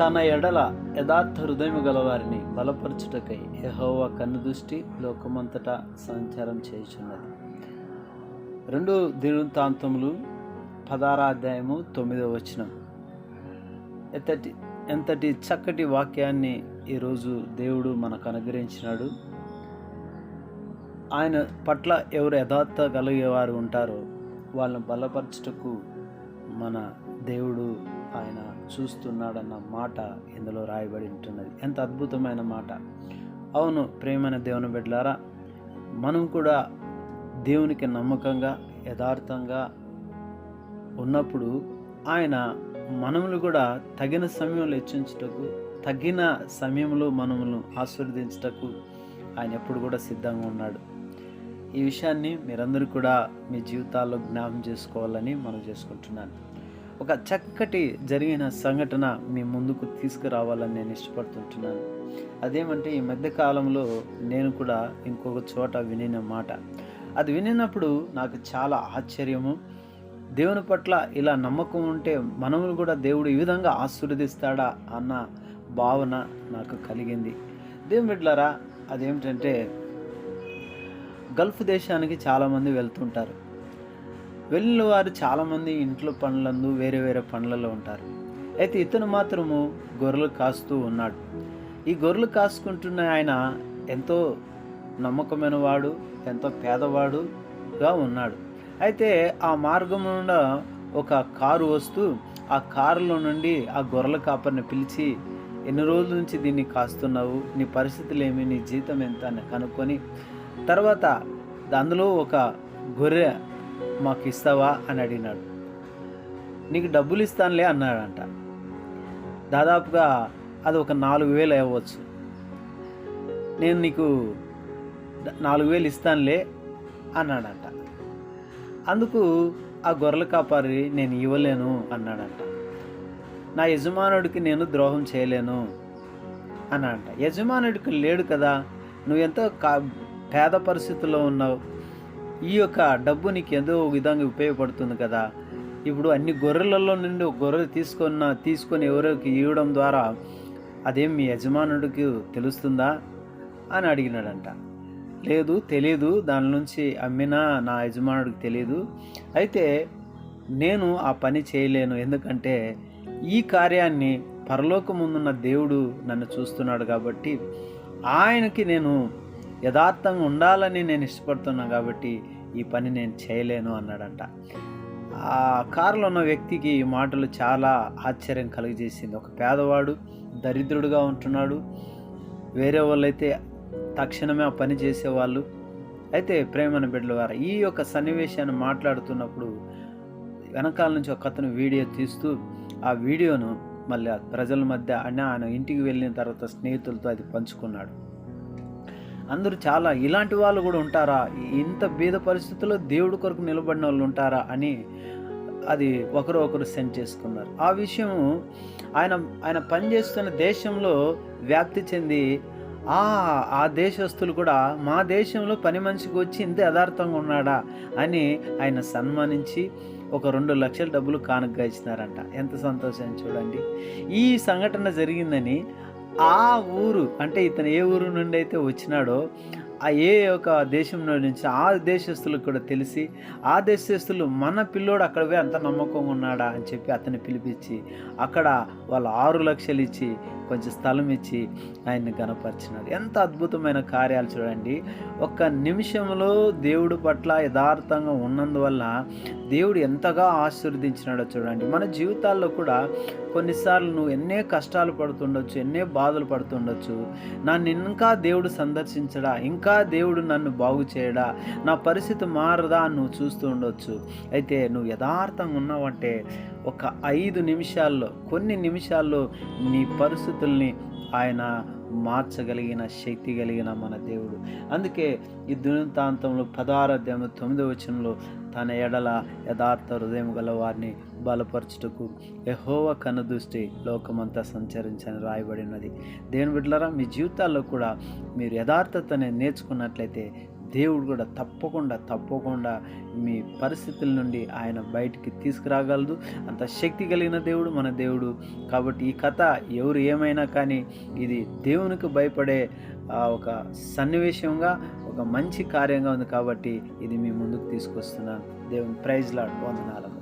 తన ఎడల యథార్థ హృదయము గలవారిని బలపరచుటకై యహోవ కన్ను దృష్టి లోకమంతటా సంచారం చేయుచున్నది. రెండు దినవృత్తాంతములు పదారాధ్యాయము తొమ్మిదో తొమ్మిదవ వచనం. ఎంతటి ఎంతటి చక్కటి వాక్యాన్ని ఈరోజు దేవుడు మనకు అనుగ్రహించినాడు. ఆయన పట్ల ఎవరు యథార్థ కలిగేవారు ఉంటారో వాళ్ళని బలపరచుటకు మన దేవుడు ఆయన చూస్తున్నాడన్న మాట ఇందులో రాయబడి ఉంటున్నది. ఎంత అద్భుతమైన మాట. అవును ప్రేమైన దేవుని బిడ్డలారా మనం కూడా దేవునికి నమ్మకంగా యథార్థంగా ఉన్నప్పుడు ఆయన మనములు కూడా తగిన సమయంలో హెచ్చించుటకు తగిన సమయంలో మనమును ఆశీర్వదించుటకు ఆయన ఎప్పుడు కూడా సిద్ధంగా ఉన్నాడు. ఈ విషయాన్ని మీరందరూ కూడా మీ జీవితాల్లో జ్ఞాపం చేసుకోవాలని మనం చేసుకుంటున్నాను. ఒక చక్కటి జరిగిన సంఘటన మీ ముందుకు తీసుకురావాలని నేను ఇష్టపడుతుంటున్నాను. అదేమంటే ఈ మధ్య కాలంలో నేను కూడా ఇంకొక చోట వినిన మాట. అది వినినప్పుడు నాకు చాలా ఆశ్చర్యము. దేవుని పట్ల ఇలా నమ్మకం ఉంటే మనములు కూడా దేవుడు ఈ విధంగా ఆశీర్వదిస్తాడా అన్న భావన నాకు కలిగింది. దేవుని బిడ్డలారా అదేమిటంటే గల్ఫ్ దేశానికి చాలామంది వెళ్తుంటారు. వెళ్ళిన వారు చాలామంది ఇంట్లో పనులందు వేరే వేరే పనులలో ఉంటారు. అయితే ఇతను మాత్రము గొర్రెలు కాస్తూ ఉన్నాడు. ఈ గొర్రెలు కాసుకుంటున్న ఆయన ఎంతో నమ్మకమైన వాడు ఎంతో పేదవాడుగా ఉన్నాడు. అయితే ఆ మార్గం నుండా ఒక కారు వస్తూ ఆ కారులో నుండి ఆ గొర్రెల కాపర్ని పిలిచి ఎన్ని రోజుల నుంచి దీన్ని కాస్తున్నావు? నీ పరిస్థితులు ఏమి నీ జీతం ఎంత? అని కనుక్కొని తర్వాత అందులో ఒక గొర్రె మాకు ఇస్తావా అని అడిగినాడు. నీకు డబ్బులు ఇస్తానులే అన్నాడంట. దాదాపుగా అది ఒక నాలుగు వేలు అవ్వచ్చు. నేను నీకు నాలుగు వేలు ఇస్తానులే అన్నాడంట. అందుకు ఆ గొర్రెల కాపారి నేను ఇవ్వలేను అన్నాడంట. నా యజమానుడికి నేను ద్రోహం చేయలేను అన్నాడంట. యజమానుడికి లేడు కదా నువ్వు ఎంతో కా పేద పరిస్థితుల్లో ఉన్నావు? ఈ యొక్క డబ్బు నీకు ఏదో విధంగా ఉపయోగపడుతుంది కదా. ఇప్పుడు అన్ని గొర్రెలలో నుండి ఒక గొర్రె తీసుకున్న తీసుకొని ఎవరికి ఇవ్వడం ద్వారా అదేం మీ యజమానుడికి తెలుస్తుందా? అని అడిగినాడంట. లేదు తెలియదు దాని నుంచి అమ్మినా నా యజమానుడికి తెలియదు అయితే నేను ఆ పని చేయలేను. ఎందుకంటే ఈ కార్యాన్ని పరలోకముందున్న దేవుడు నన్ను చూస్తున్నాడు కాబట్టి ఆయనకి నేను యథార్థంగా ఉండాలని నేను ఇష్టపడుతున్నాను కాబట్టి ఈ పని నేను చేయలేను అన్నాడంట. ఆ కారులో ఉన్న వ్యక్తికి ఈ మాటలు చాలా ఆశ్చర్యం కలుగజేసింది. ఒక పేదవాడు దరిద్రుడుగా ఉంటున్నాడు. వేరే వాళ్ళైతే తక్షణమే ఆ పని చేసేవాళ్ళు. అయితే ప్రేమన బిడ్డల వారు ఈ యొక్క సన్నివేశాన్ని మాట్లాడుతున్నప్పుడు వెనకాల నుంచి ఒక అతను వీడియో తీస్తూ ఆ వీడియోను మళ్ళీ ప్రజల మధ్య అన్న ఆయన ఇంటికి వెళ్ళిన తర్వాత స్నేహితులతో అది పంచుకున్నాడు. అందరూ చాలా ఇలాంటి వాళ్ళు కూడా ఉంటారా? ఇంత బీద పరిస్థితుల్లో దేవుడి కొరకు నిలబడిన వాళ్ళు ఉంటారా? అని అది ఒకరు ఒకరు సెండ్ చేసుకున్నారు. ఆ విషయం ఆయన ఆయన పనిచేస్తున్న దేశంలో వ్యాప్తి చెంది ఆ ఆ దేశస్తులు కూడా మా దేశంలో పని మనిషికి వచ్చి ఇంత యథార్థంగా ఉన్నాడా? అని ఆయన సన్మానించి ఒక రెండు లక్షల డబ్బులు కానుకగా ఇచ్చినారంట ఎంత సంతోషం చూడండి. ఈ సంఘటన జరిగిందని ఆ ఊరు అంటే ఇతను ఏ ఊరు నుండి అయితే వచ్చినాడో ఆ ఏ ఒక దేశంలో నుంచి ఆ దేశస్తులకు కూడా తెలిసి ఆ దేశస్తులు మన పిల్లోడు అక్కడ పోయి అంత నమ్మకంగా ఉన్నాడా అని చెప్పి అతన్ని పిలిపించి అక్కడ వాళ్ళు ఆరు లక్షలు ఇచ్చి కొంచెం స్థలం ఇచ్చి ఆయన్ని గనపరిచినాడు ఎంత అద్భుతమైన కార్యాలు చూడండి. ఒక్క నిమిషంలో దేవుడు పట్ల యథార్థంగా ఉన్నందువల్ల దేవుడు ఎంతగా ఆశీర్వదించినాడో చూడండి. మన జీవితాల్లో కూడా కొన్నిసార్లు నువ్వు ఎన్నే కష్టాలు పడుతుండొచ్చు ఎన్నే బాధలు పడుతుండొచ్చు నన్ను ఇంకా దేవుడు సందర్శించడా ఇంకా దేవుడు నన్ను బాగు చేయడా? నా పరిస్థితి మారదా నువ్వు చూస్తూ ఉండొచ్చు. అయితే నువ్వు యథార్థంగా ఉన్నావంటే ఒక ఐదు నిమిషాల్లో కొన్ని నిమిషాల్లో నీ పరిస్థితుల్ని ఆయన మార్చగలిగిన శక్తి కలిగిన మన దేవుడు. అందుకే ఈ దునితాంతంలో పదారాధ్యాయంలో తొమ్మిదో వచనంలో తన ఎడల యథార్థ హృదయం గల వారిని బలపరచుటకు ఎహోవ కనుదృష్టి లోకమంతా సంచరించని రాయబడినది. దేవుని బిడ్డలారా మీ జీవితాల్లో కూడా మీరు యథార్థతని నేర్చుకున్నట్లయితే దేవుడు కూడా తప్పకుండా తప్పకుండా మీ పరిస్థితుల నుండి ఆయన బయటికి తీసుకురాగలదు. అంత శక్తి కలిగిన దేవుడు మన దేవుడు. కాబట్టి ఈ కథ ఎవరు ఏమైనా కానీ ఇది దేవునికి భయపడే ఒక సన్నివేశంగా ఒక మంచి కార్యంగా ఉంది కాబట్టి ఇది మీ ముందుకు తీసుకొస్తున్నాను. దేవుని ప్రైజ్లాడ్ వందనాలను